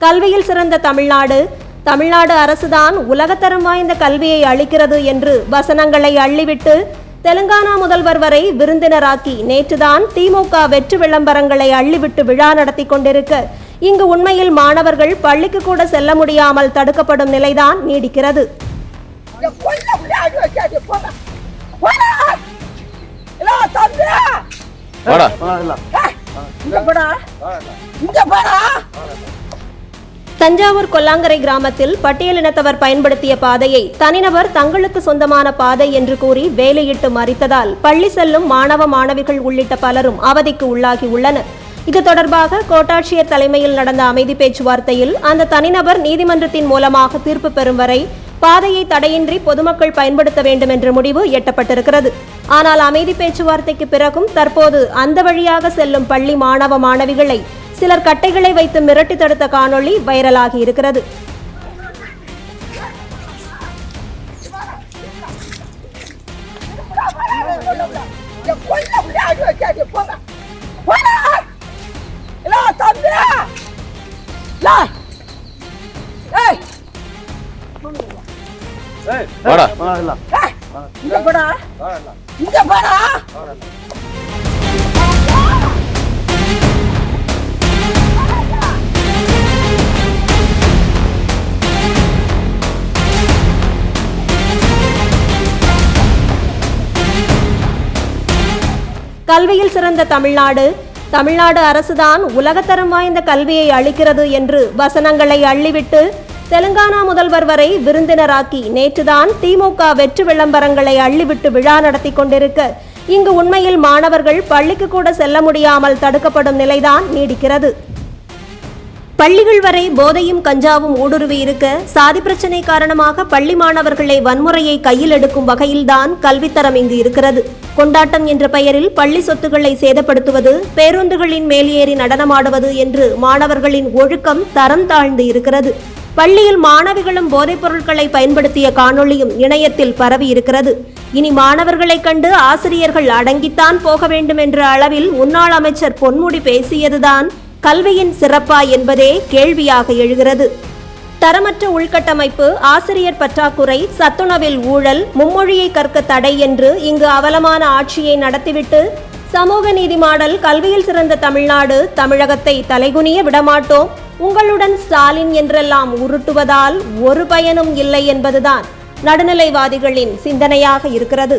கல்வியில் சிறந்த தமிழ்நாடு. தமிழ்நாடு அரசுதான் உலகத்தரம் வாய்ந்த கல்வியை அளிக்கிறது என்று வசனங்களை அள்ளிவிட்டு தெலுங்கானா முதல்வர் வரை விருந்தினராக்கி நேற்றுதான் திமுக வெற்று விளம்பரங்களை அள்ளிவிட்டு விழா நடத்தி கொண்டிருக்க இங்கு உண்மையில் மாணவர்கள் பள்ளிக்கு கூட செல்ல முடியாமல் தடுக்கப்படும் நிலைதான் நீடிக்கிறது. இங்க போடா. இங்க போடா. தஞ்சாவூர் கொல்லாங்கரை கிராமத்தில் பட்டியலினத்தவர் பயன்படுத்திய பாதையை தனிநபர் தங்களுக்கு சொந்தமான பாதை என்று கூறி வேலையிட்டு மறித்ததால் பள்ளி செல்லும் மாணவ மாணவிகள் உள்ளிட்ட பலரும் அவதிக்கு உள்ளாகி உள்ளனர். இது தொடர்பாக கோட்டாட்சியர் தலைமையில் நடந்த அமைதி பேச்சுவார்த்தையில் அந்த தனிநபர் நீதிமன்றத்தின் மூலமாக தீர்ப்பு பெறும் வரை பாதையை தடையின்றி பொதுமக்கள் பயன்படுத்த வேண்டும் என்ற முடிவு எட்டப்பட்டிருக்கிறது. ஆனால் அமைதி பேச்சுவார்த்தைக்கு பிறகும் தற்போது அந்த வழியாக செல்லும் பள்ளி மாணவ மாணவிகளை சிலர் கட்டைகளை வைத்து மிரட்டி தடுத்த காணொளி வைரலாகி இருக்கிறது. இங்க போடா. இங்க போடா. கல்வியில் சிறந்த தமிழ்நாடு. தமிழ்நாடு அரசுதான் உலகத்தரம் வாய்ந்த கல்வியை அளிக்கிறது என்று வசனங்களை அள்ளிவிட்டு தெலுங்கானா முதல்வர் வரை விருந்தினராக்கி நேற்றுதான் திமுக வெற்று விளம்பரங்களை அள்ளிவிட்டு விழா நடத்தி கொண்டிருக்க இங்கு உண்மையில் மாணவர்கள் பள்ளிக்கு கூட செல்ல முடியாமல் தடுக்கப்படும் நிலைதான் நீடிக்கிறது. பள்ளிகள் வரை போதையும் கஞ்சாவும் ஊடுருவி இருக்க சாதி பிரச்சனை காரணமாக பள்ளி மாணவர்களை வன்முறையை கையில் எடுக்கும் வகையில்தான் கல்வித்தரம் இங்கு இருக்கிறது. கொண்டாட்டம் என்ற பெயரில் பள்ளி சொத்துக்களை சேதப்படுத்துவது பேருந்துகளின் மேலேறி ஏறி நடனமாடுவது என்று மாணவர்களின் ஒழுக்கம் தரம் தாழ்ந்து இருக்கிறது. பள்ளியில் மாணவிகளும் போதைப் பொருட்களை பயன்படுத்திய காணொளியும் இணையத்தில் பரவி இருக்கிறது. இனி மாணவர்களைக் கண்டு ஆசிரியர்கள் அடங்கித்தான் போக வேண்டும் என்ற அளவில் முன்னாள் அமைச்சர் பொன்முடி பேசியதுதான் கல்வியின் சிறப்பா என்பதே கேள்வியாக எழுகிறது. தரமற்ற உள்கட்டமைப்பு ஆசிரியர் பற்றாக்குறை சத்துணவில் ஊழல் மும்மொழியை கற்க தடை என்று இங்கு அவலமான ஆட்சியை நடத்திவிட்டு சமூக நீதி மாடல் கல்வியில் சிறந்த தமிழ்நாடு தமிழகத்தை தலைகுனிய விடமாட்டோம். உங்களுடன் ஸ்டாலின் என்றெல்லாம் உருட்டுவதால் ஒரு பயனும் இல்லை என்பதுதான் நடுநிலைவாதிகளின் சிந்தனையாக இருக்கிறது.